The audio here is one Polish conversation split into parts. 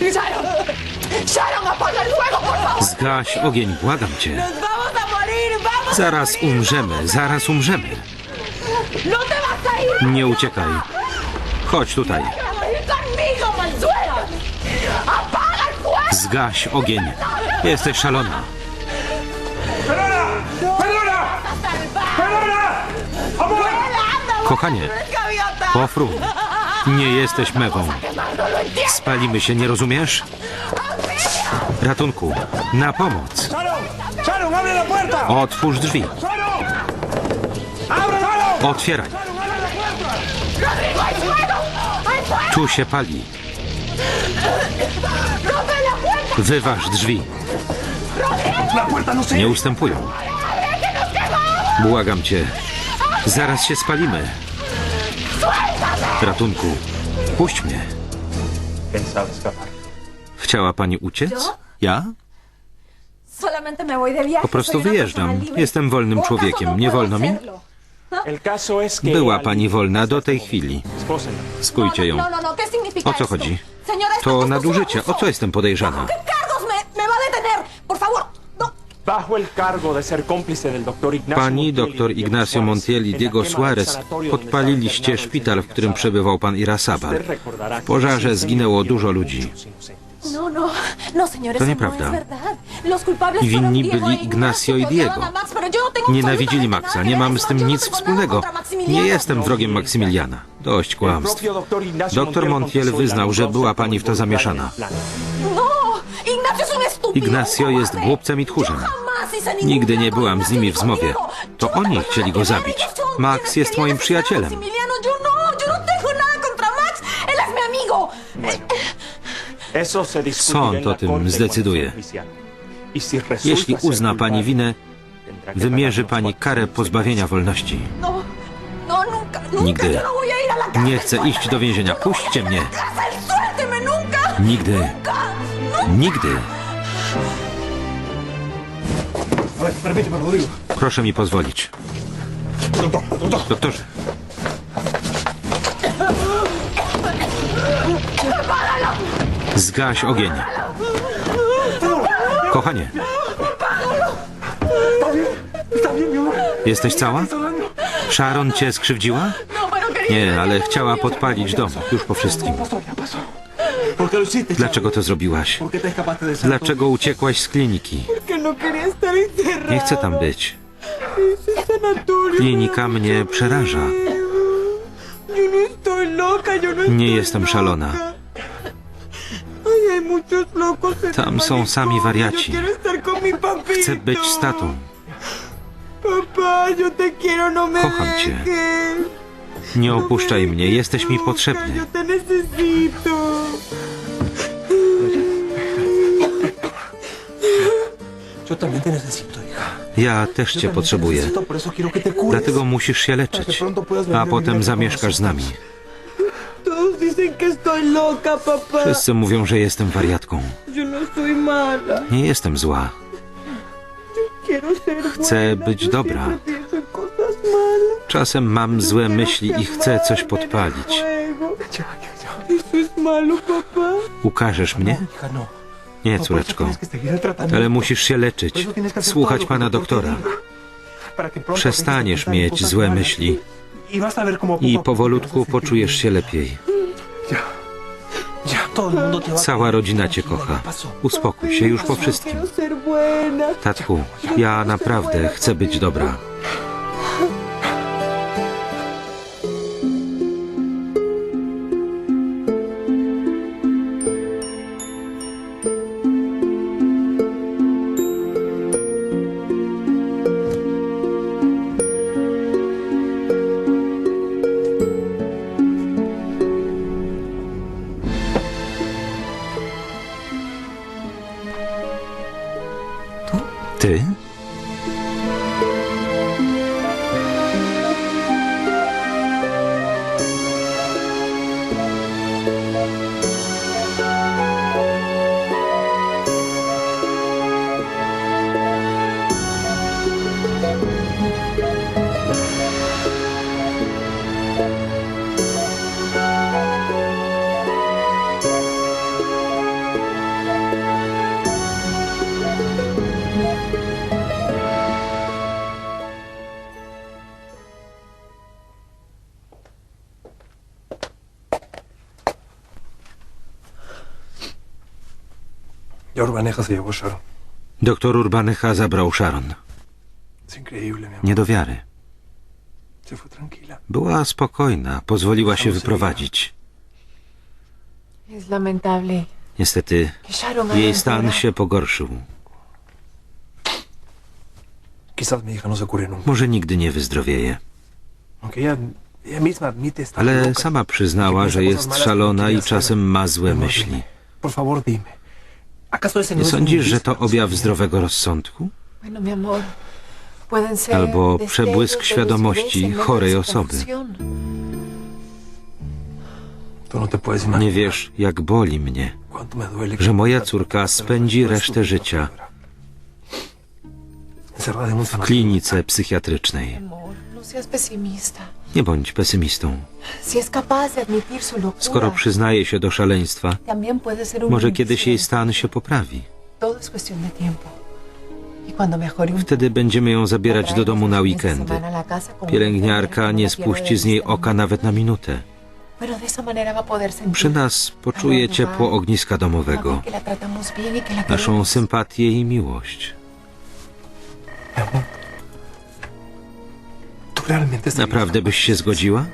Sharon, Sharon, apaga el fuego, por favor. Zgaś ogień, błagam cię. Nos vamos a morir, vamos. Zaraz umrzemy, zaraz umrzemy. No te vas a ir. Nie uciekaj. Chodź tutaj. Que vas a ir conmigo, Manzuela. Apaga el fuego. Zgaś ogień. Jesteś szalona. ¡Perdona! ¡Perdona! ¡Perdona! ¡Amor! Anda, Kochanie, gaviota. pofru. Nie jesteś mewą. Spalimy się, nie rozumiesz? Ratunku, na pomoc. Otwórz drzwi. Otwieraj. Tu się pali. Wyważ drzwi. ¡La puerta no Nie ustępują. Błagam cię. Zaraz się spalimy. Ratunku, puść mnie. Chciała pani uciec? Ja? Po prostu wyjeżdżam. Jestem wolnym ¿Por acaso człowiekiem. no Nie wolno mi? que... Była pani wolna do tej chwili. Skójcie ją. No, no, no, ¿qué significa O co chodzi? To nadużycie. O co jestem podejrzana? Pani y doktor Diego Ignacio Montiel i Diego Suarez podpaliliście szpital, w którym przebywał pan Irasabal. W pożarze zginęło dużo ludzi. No, no, no, eso nieprawda. I winni byli e Ignacio i Diego. Nienawidzili Maxa. Nie mam z tym nic wspólnego. Nie jestem wrogiem Maksymiliana. Dość kłamstw. Doktor Montiel wyznał, że była pani w to zamieszana. No, Ignacio jest głupcem i tchórzem. Nigdy nie byłam z nimi ni w zmowie. To oni chcieli go zabić. Max jest moim przyjacielem. Sąd o tym zdecyduje. Y Jeśli uzna pani winę, wymierzy pani karę pozbawienia wolności. No, no. Nigdy. No. Nie chcę iść do więzienia. Puśćcie mnie. Nigdy. Nigdy. Proszę mi pozwolić. Doktorze. Zgaś ogień. Kochanie, jesteś cała? Sharon cię skrzywdziła? Nie, ale chciała podpalić dom. Już po wszystkim. Dlaczego to zrobiłaś? ¿Por qué te escapaste de esa Dlaczego uciekłaś z kliniki? No. Nie chcę tam być. Klinika mnie przeraża. No no Nie jestem szalona. Tam są sami wariaci. Chcę być z tatą. Kocham cię. Nie opuszczaj mnie, jesteś mi potrzebny. Ja też cię potrzebuję. Dlatego musisz się leczyć. A potem zamieszkasz z nami. Wszyscy mówią, że jestem wariatką. No. Nie jestem zła. Chcę być dobra. Czasem mam złe myśli i chcę coś podpalić. Ukażesz mnie? Nie, córeczko. Ale musisz się leczyć. Słuchać pana doktora. Przestaniesz mieć złe myśli I powolutku poczujesz się lepiej. Cała rodzina cię kocha. Uspokój się już po wszystkim. Tatku, ja naprawdę chcę być dobra. Doktor Urbanecha zabrał Sharon. Nie do wiary. Była spokojna, pozwoliła się wyprowadzić. Niestety jej stan się pogorszył. No. Może nigdy nie wyzdrowieje. Ale sama przyznała, że jest no szalona i czasem ma złe Amor, myśli. Nie sądzisz, że to objaw zdrowego rozsądku? Albo przebłysk świadomości chorej osoby. no Nie wiesz, jak boli mnie, że moja córka spędzi resztę życia w klinice psychiatrycznej. No seas pesimista. Nie bądź pesymistą. Si es capaz de admitir su locura, Skoro przyznaje się do szaleństwa, también puede ser un może kiedyś jej stan się poprawi. Todo es cuestión de tiempo. Y cuando mejore un Wtedy będziemy ją zabierać do domu na weekendy. Pielęgniarka nie spuści z niej oka nawet na minutę. Pero de esa manera va a poder sentir Przy nas poczuje ciepło ogniska domowego, que la tratamos bien y que la naszą queremos. sympatię i miłość. Mi amor. ¿Tú realmente estarías Naprawdę byś się zgodziła?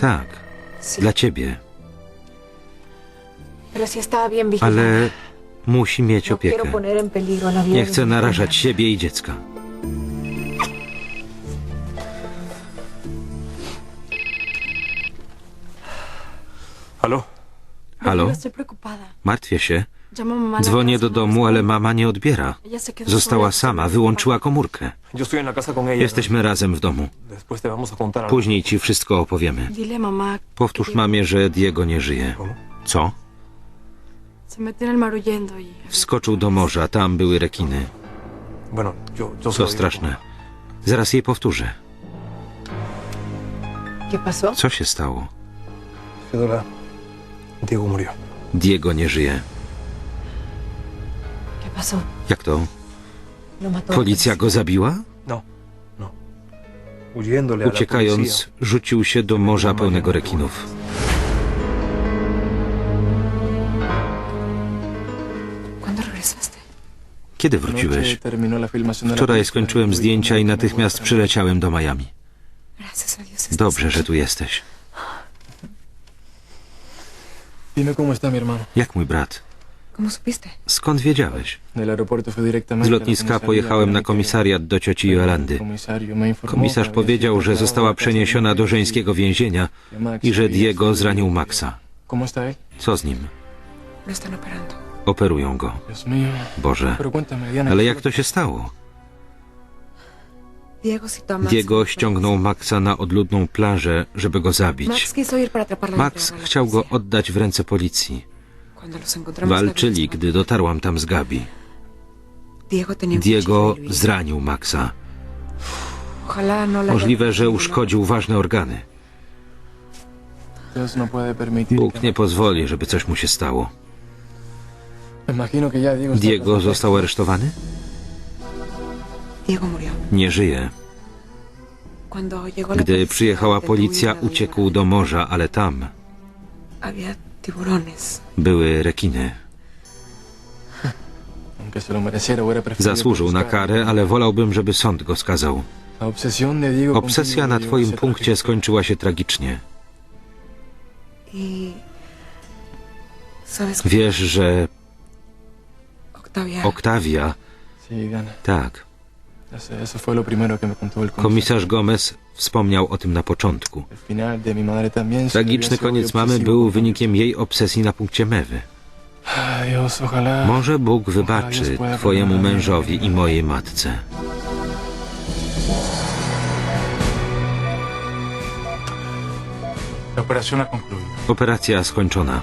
Tak, dla ciebie, ale musi mieć No opiekę. Nie de chcę narażać siebie i dziecka. Halo? Estoy preocupada. Martwię się. Dzwonię do domu, ale mama nie odbiera. Została sama, wyłączyła komórkę. Jesteśmy razem w domu. Później ci wszystko opowiemy. Powtórz mamie, że Diego nie żyje. Co? Wskoczył do morza, tam były rekiny. Co straszne. Zaraz jej powtórzę. Co się stało? Diego nie żyje. Jak to? Mató. Policja go zabiła? No, no. Uciekając, rzucił się do morza pełnego rekinów. Kiedy wróciłeś? Wczoraj skończyłem zdjęcia i natychmiast przyleciałem do Miami. Dobrze, że tu jesteś. Jak mój brat? Skąd wiedziałeś? Z lotniska pojechałem na komisariat do cioci Jolandy. Komisarz powiedział, że została przeniesiona do żeńskiego więzienia i że Diego zranił. Maxa. Co z nim? Operują go. Boże. Ale ¿qué jak to się stało? Diego ściągnął Maxa na odludną plażę, żeby go zabić. Max y chciał go oddać w ręce policji. Walczyli, gdy dotarłam tam z Gabi. Diego zranił Maxa. No Możliwe, że uszkodził ważne organy. No Bóg nie Max- pozwoli, żeby coś mu się stało. Diego został aresztowany? Nie żyje. Gdy przyjechała policja, uciekł do morza, ale tam tiburones. były rekiny. Zasłużył na karę, ale wolałbym, żeby sąd go skazał. Obsesja na a twoim punkcie skończyła się tragicznie. Y. Wiesz, że Octavia. Oktawia... Tak, komisarz Gomez wspomniał o tym na początku. Tragiczny koniec mamy był wynikiem jej obsesji na punkcie mewy. Może Bóg wybaczy twojemu mężowi i mojej matce. Operacja skończona.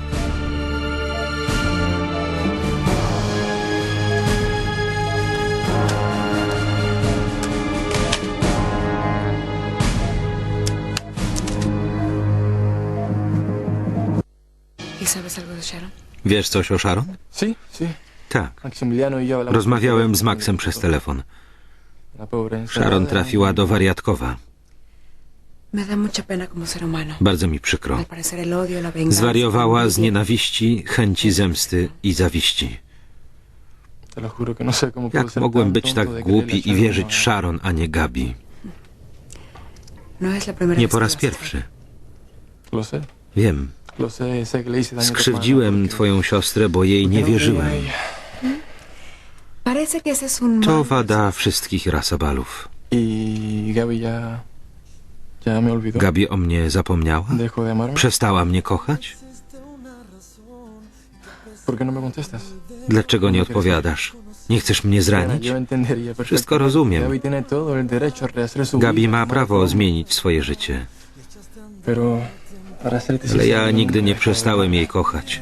¿Y sabes algo de Sharon? Wiesz coś o Sharon? Sí, sí. Tak. Rozmawiałem z Maxem przez telefon. Sharon trafiła do wariatkowa. Bardzo mi przykro. Zwariowała z nienawiści, chęci zemsty i zawiści. No Jak mogłem być tak głupi i wierzyć Sharon, a nie Gabi? No Nie po raz pierwszy. Wiem. Skrzywdziłem twoją siostrę, bo jej nie wierzyłem. To wada wszystkich olvidó. Gabi o mnie zapomniała? Przestała mnie kochać? Dlaczego nie odpowiadasz? Nie chcesz mnie zranić? Wszystko rozumiem. Gabi ma prawo zmienić swoje życie, ale ja nigdy nie przestałem jej kochać.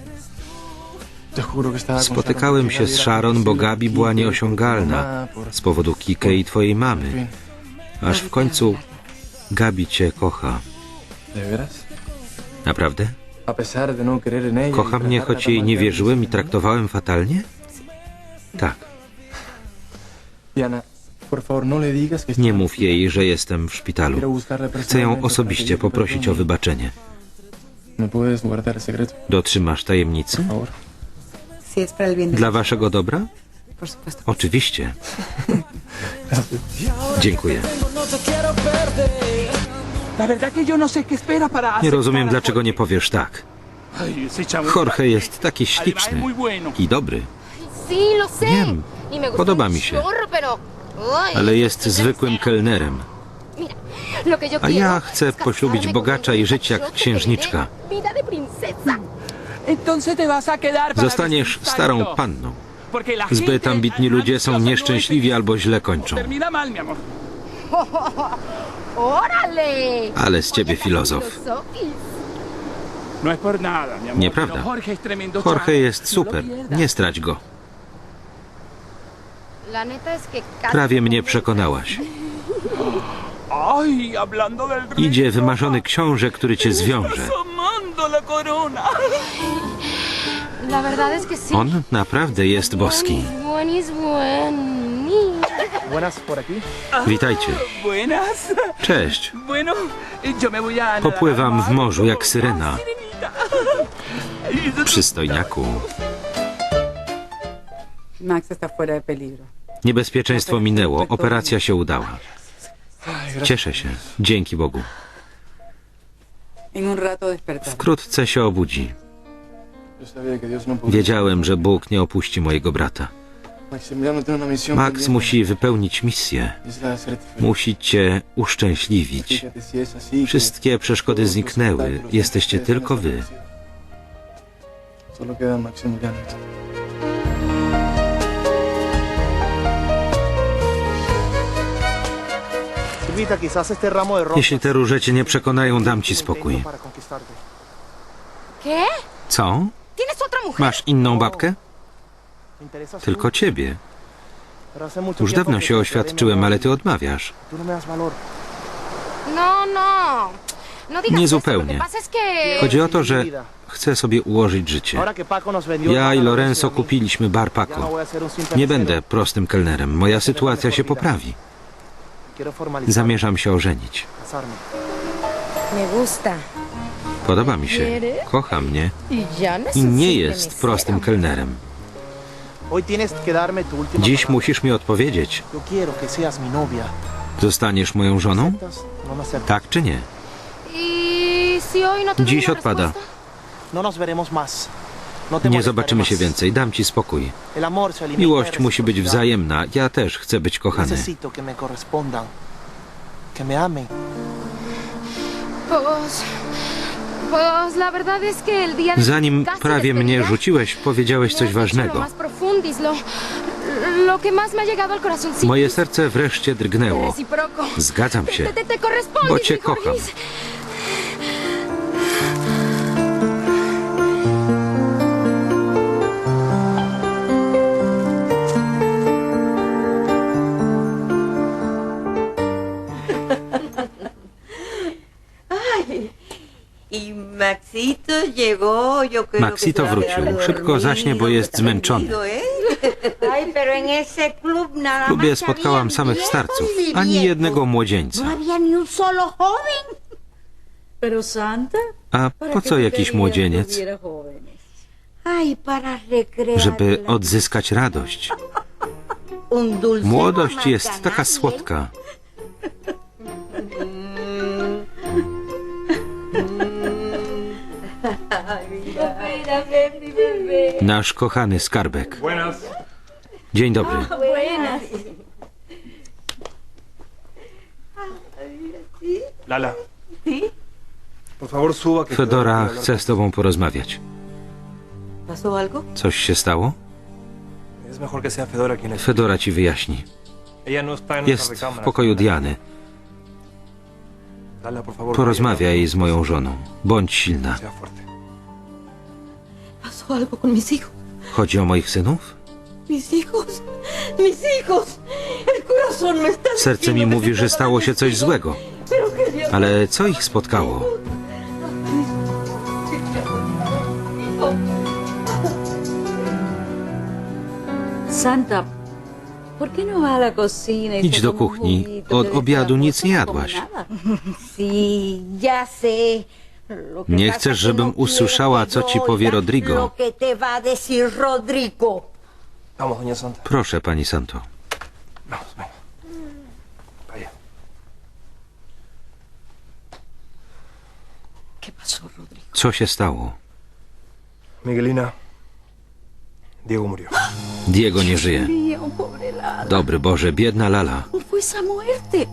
Spotykałem się z Sharon, bo Gabi była nieosiągalna z powodu Kike i twojej mamy. Aż w końcu Gabi cię kocha. Naprawdę? No y Kocha mnie, choć jej nie wierzyłem i ¿no? traktowałem fatalnie? Tak. No Nie mów jej, że jestem w szpitalu. Chcę ją osobiście poprosić o wybaczenie. Dotrzymasz tajemnicy? Dla waszego dobra? Oczywiście. Dziękuję. No Nie rozumiem, dlaczego nie powiesz tak. Jorge es jest taki śliczny i dobry. Wiem. Y Podoba mi się. ale jest zwykłym kelnerem. A ja chcę poślubić bogacza i żyć jak księżniczka. Zostaniesz starą panną. Zbyt ambitni ludzie są nieszczęśliwi albo źle kończą. Ale z ciebie filozof. No. Nieprawda. Jorge jest No super. Nie strać go. Prawie me mnie przekonałaś. Idzie wymarzony książę, który cię zwiąże. On naprawdę jest boski. Aquí. Witajcie. Cześć. Popływam w morzu jak syrena. Przystojniaku. Niebezpieczeństwo minęło. Operacja się udała. Cieszę się. Dzięki Bogu. Wkrótce się obudzi. Wiedziałem, że Bóg nie opuści mojego brata. Max musi wypełnić misję. Musi cię uszczęśliwić. Wszystkie przeszkody zniknęły. Jesteście tylko wy. Solo queda Maximiliano. Jeśli te róże cię nie przekonają, dam ci spokój. Co? Masz inną babkę? Me interesas Tylko ciebie. Już dawno się te oświadczyłem, ale ty odmawiasz. no me das valor. No, no. No digas Nie eso. Lo zupełnie. que pasa es que... Chodzi o to, że chcę sobie ułożyć życie. Ja i Lorenzo kupiliśmy bar no Paco. Nie będę prostym kelnerem. Moja sytuacja się poprawi. Zamierzam się ożenić. Me gusta. Podoba mi się. Kocha mnie i nie jest prostym kelnerem. Dziś musisz mi odpowiedzieć. Zostaniesz moją żoną? No aceptas. Tak czy nie? ¿Y si hoy no Dziś odpada. respuesta? No nos veremos más. No Nie zobaczymy się więcej. Dam ci spokój. Miłość musi być wzajemna. Ja też chcę być kochany. Zanim prawie mnie rzuciłeś, powiedziałeś coś ważnego. Moje serce wreszcie drgnęło. Recíproco. Zgadzam się. Bo cię kocham. Maxito llegó, yo creo Maxito que se wrócił. Szybko zaśnie, bo jest zmęczony. W klubie spotkałam samych starców, ani jednego No młodzieńca. Santa, A po co jakiś młodzieniec? Żeby odzyskać radość. Młodość jest taka słodka. Nasz kochany skarbek. Dzień dobry. Lala. Fedora chce z tobą porozmawiać. Coś się stało? Fedora ci wyjaśni. No Jest w pokoju Diany. Porozmawiaj z moją żoną. Bądź silna. Pasó algo con mis hijos. Chodzi o moich synów? Mis hijos. Mis hijos. El corazón me está Serce mi mówi, że stało się coś złego. Ale co ich spotkało? Santa, ¿por qué no va a la cocina y Idź do kuchni. Od obiadu nic nie jadłaś. Sí, ya sé. Nie chcesz, żebym no usłyszała, co ci powie Rodrigo. Vamos, doña Santa. Proszę, pani Santo. Vamos, venga. Vaya. ¿Qué pasó, Rodrigo? Co się stało? Miguelina. Diego murió. Diego nie żyje. Mío, pobre Lala. Dobry Boże, biedna Lala. ¿Cómo fue esa muerte?